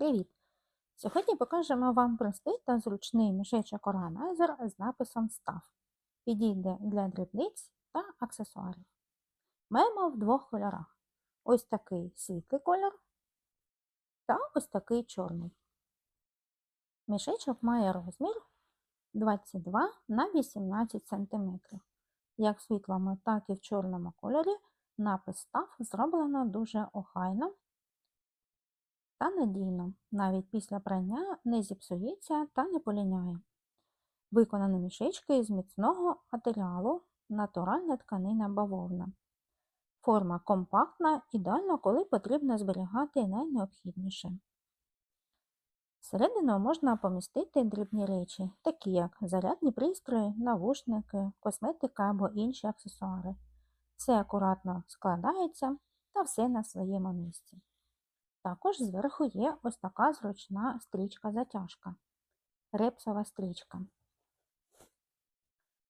Привіт! Сьогодні покажемо вам простий та зручний мішечок органайзер з написом Став. Підійде для дрібниць та аксесуарів. Маємо в двох кольорах: ось такий світлий колір та ось такий чорний. Мішечок має розмір 22 на 18 см. Як в світлому, так і в чорному кольорі напис Став зроблено дуже охайно та надійно, навіть після прання не зіпсується та не поліняє. Виконані мішечки з міцного матеріалу, натуральна тканина бавовна. Форма компактна, ідеально, коли потрібно зберігати найнеобхідніше. Всередину можна помістити дрібні речі, такі як зарядні пристрої, навушники, косметика або інші аксесуари. Все акуратно складається та все на своєму місці. Також зверху є ось така зручна стрічка-затяжка, репсова стрічка.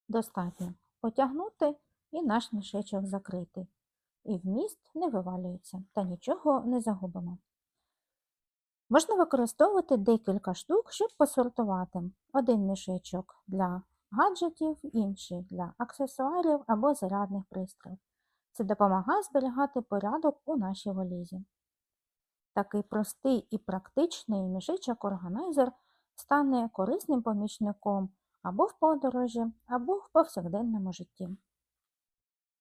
Достатньо потягнути і наш мішечок закрити. І вміст не вивалюється та нічого не загубимо. Можна використовувати декілька штук, щоб посортувати. Один мішечок для гаджетів, інший для аксесуарів або зарядних пристроїв. Це допомагає зберігати порядок у нашій валізі. Такий простий і практичний мішечок-органайзер стане корисним помічником або в подорожі, або в повсякденному житті.